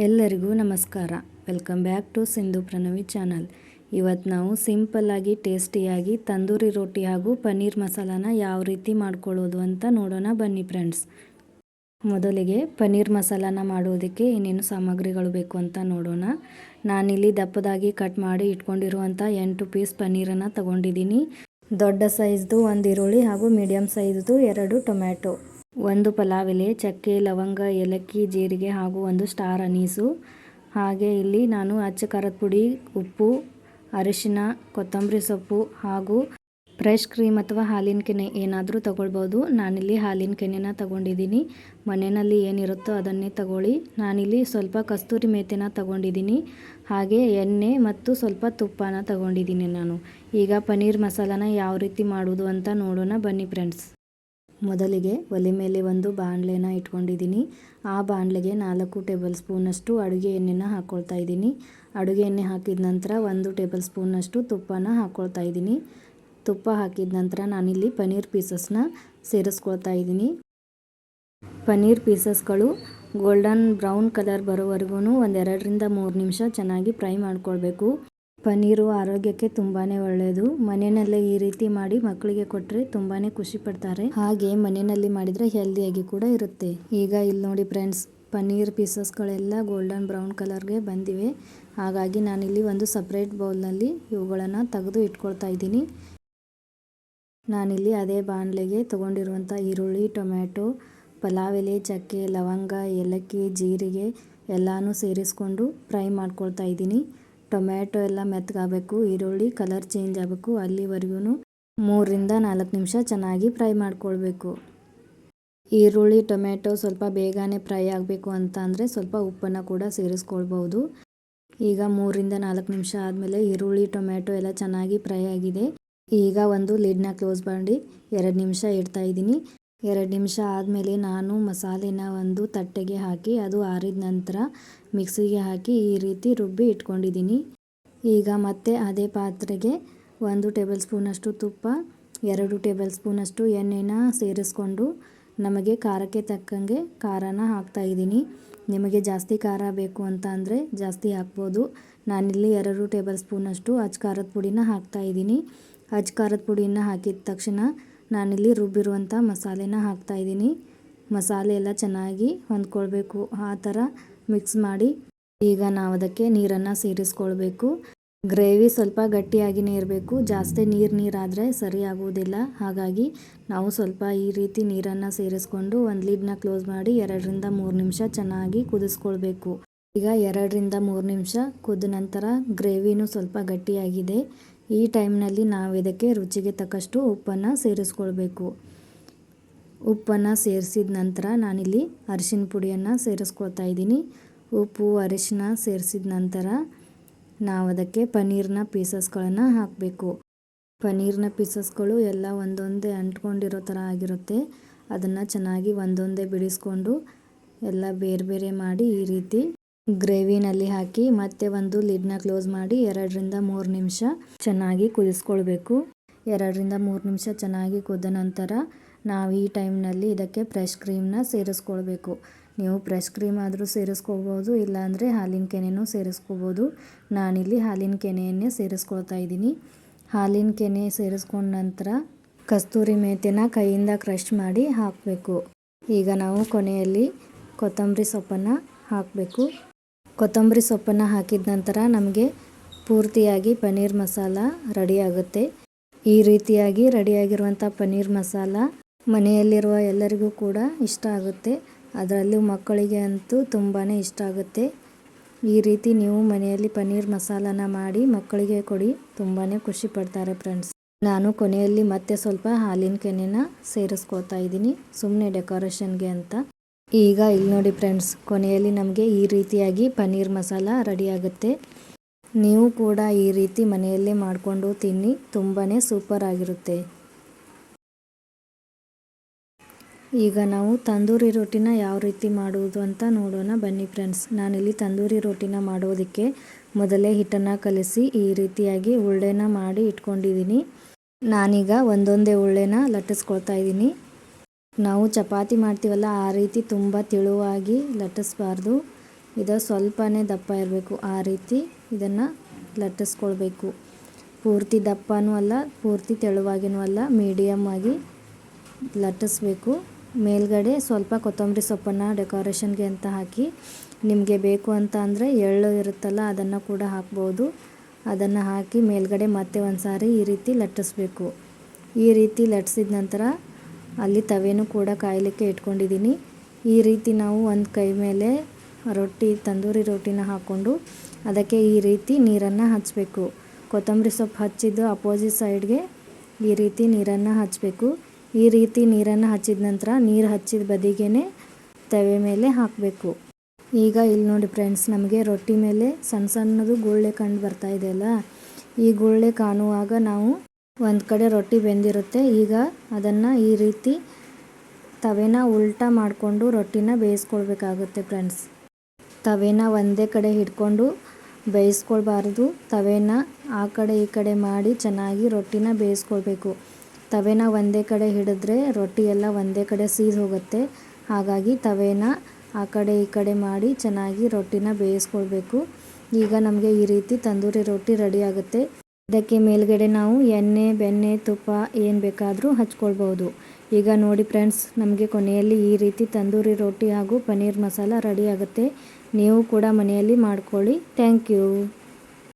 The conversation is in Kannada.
ಎಲ್ಲರಿಗೂ ನಮಸ್ಕಾರ. Welcome back to Sindhu Pranavi channel. ಇವತ್ತು ನಾವು ಸಿಂಪಲ್ಲಾಗಿ ಟೇಸ್ಟಿಯಾಗಿ ತಂದೂರಿ ರೊಟ್ಟಿ ಹಾಗೂ ಪನ್ನೀರ್ ಮಸಾಲಾನ ಯಾವ ರೀತಿ ಮಾಡ್ಕೊಳ್ಳೋದು ಅಂತ ನೋಡೋಣ ಬನ್ನಿ ಫ್ರೆಂಡ್ಸ್. ಮೊದಲಿಗೆ ಪನ್ನೀರ್ ಮಸಾಲಾನ ಮಾಡೋದಕ್ಕೆ ಏನೇನು ಸಾಮಗ್ರಿಗಳು ಬೇಕು ಅಂತ ನೋಡೋಣ. ನಾನಿಲ್ಲಿ ದಪ್ಪದಾಗಿ ಕಟ್ ಮಾಡಿ ಇಟ್ಕೊಂಡಿರುವಂಥ ಎಂಟು ಪೀಸ್ ಪನ್ನೀರನ್ನು ತಗೊಂಡಿದ್ದೀನಿ. ದೊಡ್ಡ ಸೈಜ್ದು ಒಂದು ಈರುಳ್ಳಿ ಹಾಗೂ ಮೀಡಿಯಮ್ ಸೈಜ್ದು ಎರಡು ಟೊಮ್ಯಾಟೊ. ಒಂದು ಪಲಾವ್ ಎಲೆ ಚಕ್ಕೆ, ಲವಂಗ, ಏಲಕ್ಕಿ, ಜೀರಿಗೆ ಹಾಗೂ ಒಂದು ಸ್ಟಾರ್ ಅನೀಸು. ಹಾಗೆ ಇಲ್ಲಿ ನಾನು ಅಚ್ಚ ಖಾರದ ಪುಡಿ, ಉಪ್ಪು, ಅರಿಶಿನ, ಕೊತ್ತಂಬರಿ ಸೊಪ್ಪು ಹಾಗೂ ಫ್ರೆಶ್ ಕ್ರೀಮ್ ಅಥವಾ ಹಾಲಿನ ಕೆನೆ ಏನಾದರೂ ತಗೊಳ್ಬೋದು. ನಾನಿಲ್ಲಿ ಹಾಲಿನ ಕೆನೆನ ತಗೊಂಡಿದ್ದೀನಿ. ಮನೆಯಲ್ಲಿ ಏನಿರುತ್ತೋ ಅದನ್ನೇ ತಗೊಳ್ಳಿ. ನಾನಿಲ್ಲಿ ಸ್ವಲ್ಪ ಕಸ್ತೂರಿ ಮೇಥಿನ ತಗೊಂಡಿದ್ದೀನಿ. ಹಾಗೆ ಎಣ್ಣೆ ಮತ್ತು ಸ್ವಲ್ಪ ತುಪ್ಪನ ತಗೊಂಡಿದ್ದೀನಿ ನಾನು. ಈಗ ಪನ್ನೀರ್ ಮಸಾಲಾನ ಯಾವ ರೀತಿ ಮಾಡೋದು ಅಂತ ನೋಡೋಣ ಬನ್ನಿ ಫ್ರೆಂಡ್ಸ್. ಮೊದಲಿಗೆ ಒಲೆ ಮೇಲೆ ಒಂದು ಬಾಣಲೆನ ಇಟ್ಕೊಂಡಿದ್ದೀನಿ. ಆ ಬಾಣಲೆಗೆ ನಾಲ್ಕು ಟೇಬಲ್ ಸ್ಪೂನಷ್ಟು ಅಡುಗೆ ಎಣ್ಣೆನ ಹಾಕ್ಕೊಳ್ತಾ ಇದ್ದೀನಿ. ಅಡುಗೆ ಎಣ್ಣೆ ಹಾಕಿದ ನಂತರ ಒಂದು ಟೇಬಲ್ ಸ್ಪೂನಷ್ಟು ತುಪ್ಪನ ಹಾಕ್ಕೊಳ್ತಾ ಇದ್ದೀನಿ. ತುಪ್ಪ ಹಾಕಿದ ನಂತರ ನಾನಿಲ್ಲಿ ಪನ್ನೀರ್ ಪೀಸಸ್ನ ಸೇರಿಸ್ಕೊಳ್ತಾ ಇದ್ದೀನಿ. ಪನ್ನೀರ್ ಪೀಸಸ್ಗಳು ಗೋಲ್ಡನ್ ಬ್ರೌನ್ ಕಲರ್ ಬರೋವರೆಗೂ ಒಂದೆರಡರಿಂದ ಮೂರು ನಿಮಿಷ ಚೆನ್ನಾಗಿ ಫ್ರೈ ಮಾಡ್ಕೊಳ್ಬೇಕು. ಪನ್ನೀರು ಆರೋಗ್ಯಕ್ಕೆ ತುಂಬಾನೇ ಒಳ್ಳೆಯದು ಮನೆಯಲ್ಲೇ ಈ ರೀತಿ ಮಾಡಿ ಮಕ್ಕಳಿಗೆ ಕೊಟ್ಟರೆ ತುಂಬಾನೇ ಖುಷಿ ಪಡ್ತಾರೆ. ಹಾಗೆ ಮನೆಯಲ್ಲಿ ಮಾಡಿದರೆ ಹೆಲ್ದಿಯಾಗಿ ಕೂಡ ಇರುತ್ತೆ. ಈಗ ಇಲ್ಲಿ ನೋಡಿ ಫ್ರೆಂಡ್ಸ್ ಪನ್ನೀರ್ ಪೀಸಸ್ಗಳೆಲ್ಲ ಗೋಲ್ಡನ್ ಬ್ರೌನ್ ಕಲರ್ಗೆ ಬಂದಿವೆ. ಹಾಗಾಗಿ ನಾನಿಲ್ಲಿ ಒಂದು ಸಪ್ರೇಟ್ ಬೌಲ್ನಲ್ಲಿ ಇವುಗಳನ್ನು ತೆಗೆದು ಇಟ್ಕೊಳ್ತಾ ಇದ್ದೀನಿ. ನಾನಿಲ್ಲಿ ಅದೇ ಬಾಣಲೆಗೆ ತೊಗೊಂಡಿರುವಂಥ ಈರುಳ್ಳಿ, ಟೊಮ್ಯಾಟೊ, ಪಲಾವ್ ಎಲೆ, ಚಕ್ಕೆ, ಲವಂಗ, ಏಲಕ್ಕಿ, ಜೀರಿಗೆ ಎಲ್ಲನೂ ಸೇರಿಸ್ಕೊಂಡು ಫ್ರೈ ಮಾಡ್ಕೊಳ್ತಾ ಇದ್ದೀನಿ. ಟೊಮ್ಯಾಟೊ ಎಲ್ಲ ಮೆತ್ತಗಾಗಬೇಕು ಈರುಳ್ಳಿ ಕಲರ್ ಚೇಂಜ್ ಆಗಬೇಕು ಅಲ್ಲಿವರೆಗೂ ಮೂರರಿಂದ ನಾಲ್ಕು ನಿಮಿಷ ಚೆನ್ನಾಗಿ ಫ್ರೈ ಮಾಡ್ಕೊಳ್ಬೇಕು. ಈರುಳ್ಳಿ, ಟೊಮ್ಯಾಟೊ ಸ್ವಲ್ಪ ಬೇಗನೆ ಫ್ರೈ ಆಗಬೇಕು ಅಂತ ಅಂದರೆ ಸ್ವಲ್ಪ ಉಪ್ಪನ್ನು ಕೂಡ ಸೇರಿಸ್ಕೊಳ್ಬೋದು ಈಗ ಮೂರರಿಂದ ನಾಲ್ಕು ನಿಮಿಷ ಆದಮೇಲೆ ಈರುಳ್ಳಿ, ಟೊಮ್ಯಾಟೊ ಎಲ್ಲ ಚೆನ್ನಾಗಿ ಫ್ರೈ ಆಗಿದೆ. ಈಗ ಒಂದು ಲಿಡ್ನ ಕ್ಲೋಸ್ ಮಾಡಿ, ಎರಡು ನಿಮಿಷ ಇಡ್ತಾ ಇದ್ದೀನಿ. ಎರಡು ನಿಮಿಷ ಆದಮೇಲೆ ನಾನು ಮಸಾಲೆನ ಒಂದು ತಟ್ಟೆಗೆ ಹಾಕಿ, ಅದು ಆರಿದ ನಂತರ ಮಿಕ್ಸಿಗೆ ಹಾಕಿ ಈ ರೀತಿ ರುಬ್ಬಿ ಇಟ್ಕೊಂಡಿದ್ದೀನಿ. ಈಗ ಮತ್ತೆ ಅದೇ ಪಾತ್ರೆಗೆ ಒಂದು ಟೇಬಲ್ ಸ್ಪೂನಷ್ಟು ತುಪ್ಪ, ಎರಡು ಟೇಬಲ್ ಸ್ಪೂನಷ್ಟು ಎಣ್ಣೆನ ಸೇರಿಸ್ಕೊಂಡು ನಮಗೆ ಖಾರಕ್ಕೆ ತಕ್ಕಂಗೆ ಖಾರನ ಹಾಕ್ತಾಯಿದ್ದೀನಿ ನಿಮಗೆ ಜಾಸ್ತಿ ಖಾರ ಬೇಕು ಅಂತ ಅಂದರೆ ಜಾಸ್ತಿ ಹಾಕ್ಬೋದು. ನಾನಿಲ್ಲಿ ಎರಡು ಟೇಬಲ್ ಸ್ಪೂನಷ್ಟು ಅಚ್ಚ ಖಾರದ ಪುಡಿನ ಹಾಕ್ತಾಯಿದ್ದೀನಿ ಅಚ್ಚ ಖಾರದ ಪುಡಿನ ಹಾಕಿದ ತಕ್ಷಣ ನಾನಿಲ್ಲಿ ರುಬ್ಬಿರುವಂಥ ಮಸಾಲೆನ ಹಾಕ್ತಾಯಿದ್ದೀನಿ ಮಸಾಲೆ ಎಲ್ಲ ಚೆನ್ನಾಗಿ ಹೊಂದ್ಕೊಳ್ಬೇಕು. ಆ ಥರ ಮಿಕ್ಸ್ ಮಾಡಿ ಈಗ ನಾವು ಅದಕ್ಕೆ ನೀರನ್ನು ಸೇರಿಸ್ಕೊಳ್ಬೇಕು. ಗ್ರೇವಿ ಸ್ವಲ್ಪ ಗಟ್ಟಿಯಾಗಿಯೇ ಇರಬೇಕು ಜಾಸ್ತಿ ನೀರು ನೀರಾದರೆ ಸರಿ ಆಗುವುದಿಲ್ಲ. ಹಾಗಾಗಿ ನಾವು ಸ್ವಲ್ಪ ಈ ರೀತಿ ನೀರನ್ನು ಸೇರಿಸ್ಕೊಂಡು ಒಂದು ಲೀಡ್ನ ಕ್ಲೋಸ್ ಮಾಡಿ ಎರಡರಿಂದ ಮೂರು ನಿಮಿಷ ಚೆನ್ನಾಗಿ ಕುದಿಸ್ಕೊಳ್ಬೇಕು. ಈಗ ಎರಡರಿಂದ ಮೂರು ನಿಮಿಷ ಕುದ ನಂತರ ಗ್ರೇವಿನೂ ಸ್ವಲ್ಪ ಗಟ್ಟಿಯಾಗಿದೆ. ಈ ಟೈಮ್ನಲ್ಲಿ ನಾವು ಇದಕ್ಕೆ ರುಚಿಗೆ ತಕ್ಕಷ್ಟು ಉಪ್ಪನ್ನು ಸೇರಿಸ್ಕೊಳ್ಬೇಕು. ಉಪ್ಪನ್ನು ಸೇರಿಸಿದ ನಂತರ ನಾನಿಲ್ಲಿ ಅರಿಶಿನ ಪುಡಿಯನ್ನು ಸೇರಿಸ್ಕೊಳ್ತಾ ಇದ್ದೀನಿ. ಉಪ್ಪು, ಅರಿಶಿನ ಸೇರಿಸಿದ ನಂತರ ನಾವು ಅದಕ್ಕೆ ಪನ್ನೀರ್ನ ಪೀಸಸ್ಗಳನ್ನು ಹಾಕಬೇಕು. ಪನ್ನೀರ್ನ ಪೀಸಸ್ಗಳು ಎಲ್ಲ ಒಂದೊಂದೇ ಅಂಟ್ಕೊಂಡಿರೋ ಥರ ಆಗಿರುತ್ತೆ. ಅದನ್ನು ಚೆನ್ನಾಗಿ ಒಂದೊಂದೇ ಬಿಡಿಸ್ಕೊಂಡು ಎಲ್ಲ ಬೇರೆ ಬೇರೆ ಮಾಡಿ ಈ ರೀತಿ ಗ್ರೇವಿನಲ್ಲಿ ಹಾಕಿ ಮತ್ತೆ ಒಂದು ಲಿಡ್ನ ಕ್ಲೋಸ್ ಮಾಡಿ ಎರಡರಿಂದ ಮೂರು ನಿಮಿಷ ಚೆನ್ನಾಗಿ ಕುದಿಸ್ಕೊಳ್ಬೇಕು. ಎರಡರಿಂದ ಮೂರು ನಿಮಿಷ ಚೆನ್ನಾಗಿ ಕುದ್ದ ನಂತರ ನಾವು ಈ ಟೈಮ್ನಲ್ಲಿ ಇದಕ್ಕೆ ಫ್ರೆಶ್ ಕ್ರೀಮ್ನ ಸೇರಿಸ್ಕೊಳ್ಬೇಕು. ನೀವು ಫ್ರೆಶ್ ಕ್ರೀಮ್ ಆದರೂ ಸೇರಿಸ್ಕೋಬೋದು ಇಲ್ಲಾಂದರೆ ಹಾಲಿನ ಕೆನೆನೂ ಸೇರಿಸ್ಕೋಬೋದು ನಾನಿಲ್ಲಿ ಹಾಲಿನ ಕೆನೆಯನ್ನೇ ಸೇರಿಸ್ಕೊಳ್ತಾ ಇದ್ದೀನಿ. ಹಾಲಿನ ಕೆನೆ ಸೇರಿಸ್ಕೊಂಡ ನಂತರ ಕಸ್ತೂರಿ ಮೇಥಿನ ಕೈಯಿಂದ ಕ್ರಷ್ ಮಾಡಿ ಹಾಕಬೇಕು. ಈಗ ನಾವು ಕೊನೆಯಲ್ಲಿ ಕೊತ್ತಂಬರಿ ಸೊಪ್ಪನ್ನು ಹಾಕಬೇಕು. ಕೊತ್ತಂಬರಿ ಸೊಪ್ಪನ್ನು ಹಾಕಿದ ನಂತರ ನಮಗೆ ಪೂರ್ತಿಯಾಗಿ ಪನ್ನೀರ್ ಮಸಾಲ ರೆಡಿಯಾಗುತ್ತೆ. ಈ ರೀತಿಯಾಗಿ ರೆಡಿಯಾಗಿರುವಂಥ ಪನ್ನೀರ್ ಮಸಾಲ ಮನೆಯಲ್ಲಿರುವ ಎಲ್ಲರಿಗೂ ಕೂಡ ಇಷ್ಟ ಆಗುತ್ತೆ. ಅದರಲ್ಲೂ ಮಕ್ಕಳಿಗೆ ಅಂತೂ ತುಂಬಾ ಇಷ್ಟ ಆಗುತ್ತೆ. ಈ ರೀತಿ ನೀವು ಮನೆಯಲ್ಲಿ ಪನ್ನೀರ್ ಮಸಾಲಾನ ಮಾಡಿ ಮಕ್ಕಳಿಗೆ ಕೊಡಿ ತುಂಬಾ ಖುಷಿ ಪಡ್ತಾರೆ ಫ್ರೆಂಡ್ಸ್ ನಾನು ಕೊನೆಯಲ್ಲಿ ಮತ್ತೆ ಸ್ವಲ್ಪ ಹಾಲಿನ ಕೆನೆನ ಸೇರಿಸ್ಕೋತಾ ಇದ್ದೀನಿ. ಸುಮ್ಮನೆ ಡೆಕೋರೇಷನ್ಗೆ ಅಂತ. ಈಗ ಇಲ್ಲಿ ನೋಡಿ ಫ್ರೆಂಡ್ಸ್, ಕೊನೆಯಲ್ಲಿ ನಮಗೆ ಈ ರೀತಿಯಾಗಿ ಪನ್ನೀರ್ ಮಸಾಲ ರೆಡಿ ಆಗುತ್ತೆ. ನೀವು ಕೂಡ ಈ ರೀತಿ ಮನೆಯಲ್ಲೇ ಮಾಡಿಕೊಂಡು ತಿನ್ನಿ ತುಂಬಾ ಸೂಪರ್ ಆಗಿರುತ್ತೆ. ಈಗ ನಾವು ತಂದೂರಿ ರೊಟ್ಟಿನ ಯಾವ ರೀತಿ ಮಾಡುವುದು ಅಂತ ನೋಡೋಣ. ಬನ್ನಿ ಫ್ರೆಂಡ್ಸ್, ನಾನಿಲ್ಲಿ ತಂದೂರಿ ರೊಟ್ಟಿನ ಮಾಡೋದಕ್ಕೆ ಮೊದಲೇ ಹಿಟ್ಟನ್ನು ಕಲಿಸಿ ಈ ರೀತಿಯಾಗಿ ಉಳ್ಳೆನ ಮಾಡಿ ಇಟ್ಕೊಂಡಿದ್ದೀನಿ. ನಾನೀಗ ಒಂದೊಂದೇ ಉಳ್ಳೆನ ಲಟ್ಟಿಸ್ಕೊಳ್ತಾ ಇದ್ದೀನಿ. ನಾವು ಚಪಾತಿ ಮಾಡ್ತೀವಲ್ಲ, ಆ ರೀತಿ ತುಂಬ ತೆಳುವಾಗಿ ಲಟ್ಟಿಸ್ಬಾರ್ದು. ಇದು ಸ್ವಲ್ಪನೇ ದಪ್ಪ ಇರಬೇಕು, ಆ ರೀತಿ ಇದನ್ನು ಲಟ್ಟಿಸ್ಕೊಳ್ಬೇಕು. ಪೂರ್ತಿ ದಪ್ಪನೂ ಅಲ್ಲ, ಪೂರ್ತಿ ತೆಳುವಾಗಿನೂ ಅಲ್ಲ ಮೀಡಿಯಮ್ ಆಗಿ ಲಟ್ಟಿಸ್ಬೇಕು. ಮೇಲ್ಗಡೆ ಸ್ವಲ್ಪ ಕೊತ್ತಂಬರಿ ಸೊಪ್ಪನ್ನು ಡೆಕೋರೇಷನ್ಗೆ ಅಂತ ಹಾಕಿ, ನಿಮಗೆ ಬೇಕು ಅಂತ ಅಂದರೆ ಎಳ್ಳು ಇರುತ್ತಲ್ಲ, ಅದನ್ನು ಕೂಡ ಹಾಕ್ಬೋದು. ಅದನ್ನು ಹಾಕಿ ಮೇಲ್ಗಡೆ ಮತ್ತೆ ಒಂದು ಸಾರಿ ಈ ರೀತಿ ಲಟ್ಟಿಸ್ಬೇಕು. ಈ ರೀತಿ ಲಟ್ಟಿಸಿದ ನಂತರ ಅಲ್ಲಿ ತವೆನೂ ಕೂಡ ಕಾಯಲಿಕ್ಕೆ ಇಟ್ಕೊಂಡಿದ್ದೀನಿ. ಈ ರೀತಿ ನಾವು ಒಂದು ಕೈ ಮೇಲೆ ರೊಟ್ಟಿ, ತಂದೂರಿ ರೊಟ್ಟಿನ ಹಾಕ್ಕೊಂಡು ಅದಕ್ಕೆ ಈ ರೀತಿ ನೀರನ್ನು ಹಚ್ಚಬೇಕು ಕೊತ್ತಂಬರಿ ಸೊಪ್ಪು ಹಚ್ಚಿದ್ದು ಅಪೋಸಿಟ್ ಸೈಡ್ಗೆ ಈ ರೀತಿ ನೀರನ್ನು ಹಚ್ಚಬೇಕು ಈ ರೀತಿ ನೀರನ್ನು ಹಚ್ಚಿದ ನಂತರ ನೀರು ಹಚ್ಚಿದ ಬದಿಗೇ ತವೆ ಮೇಲೆ ಹಾಕಬೇಕು. ಈಗ ಇಲ್ಲಿ ನೋಡಿ ಫ್ರೆಂಡ್ಸ್, ನಮಗೆ ರೊಟ್ಟಿ ಮೇಲೆ ಸಣ್ಣ ಸಣ್ಣದು ಗುಳ್ಳೆ ಕಂಡು ಬರ್ತಾ ಇದೆಯಲ್ಲ ಈ ಗುಳ್ಳೆ ಕಾಣುವಾಗ ನಾವು ಒಂದು ಕಡೆ ರೊಟ್ಟಿ ಬೆಂದಿರುತ್ತೆ. ಈಗ ಅದನ್ನು ಈ ರೀತಿ ತವೆನ ಉಲ್ಟಾ ಮಾಡಿಕೊಂಡು ರೊಟ್ಟಿನ ಬೇಯಿಸ್ಕೊಳ್ಬೇಕಾಗುತ್ತೆ ಫ್ರೆಂಡ್ಸ್ ತವೆನ ಒಂದೇ ಕಡೆ ಹಿಡ್ಕೊಂಡು ಬೇಯಿಸ್ಕೊಳ್ಬಾರ್ದು. ತವೆನ ಆ ಕಡೆ ಈ ಕಡೆ ಮಾಡಿ ಚೆನ್ನಾಗಿ ರೊಟ್ಟಿನ ಬೇಯಿಸ್ಕೊಳ್ಬೇಕು. ತವೆನ ಒಂದೇ ಕಡೆ ಹಿಡಿದ್ರೆ ರೊಟ್ಟಿ ಎಲ್ಲ ಒಂದೇ ಕಡೆ ಸೀದ್ ಹೋಗುತ್ತೆ. ಹಾಗಾಗಿ ತವೆನ ಆ ಕಡೆ ಈ ಕಡೆ ಮಾಡಿ ಚೆನ್ನಾಗಿ ರೊಟ್ಟಿನ ಬೇಯಿಸ್ಕೊಳ್ಬೇಕು. ಈಗ ನಮಗೆ ಈ ರೀತಿ ತಂದೂರಿ ರೊಟ್ಟಿ ರೆಡಿ ಆಗುತ್ತೆ. ಇದಕ್ಕೆ ಮೇಲ್ಗಡೆ ನಾವು ಎಣ್ಣೆ, ಬೆಣ್ಣೆ, ತುಪ್ಪ ಏನು ಬೇಕಾದರೂ ಹಚ್ಕೊಳ್ಬೋದು. ಈಗ ನೋಡಿ ಫ್ರೆಂಡ್ಸ್, ನಮಗೆ ಕೊನೆಯಲ್ಲಿ ಈ ರೀತಿ ತಂದೂರಿ ರೊಟ್ಟಿ ಹಾಗೂ ಪನ್ನೀರ್ ಮಸಾಲ ರೆಡಿ ಆಗುತ್ತೆ. ನೀವು ಕೂಡ ಮನೆಯಲ್ಲಿ ಮಾಡ್ಕೊಳ್ಳಿ. Thank you.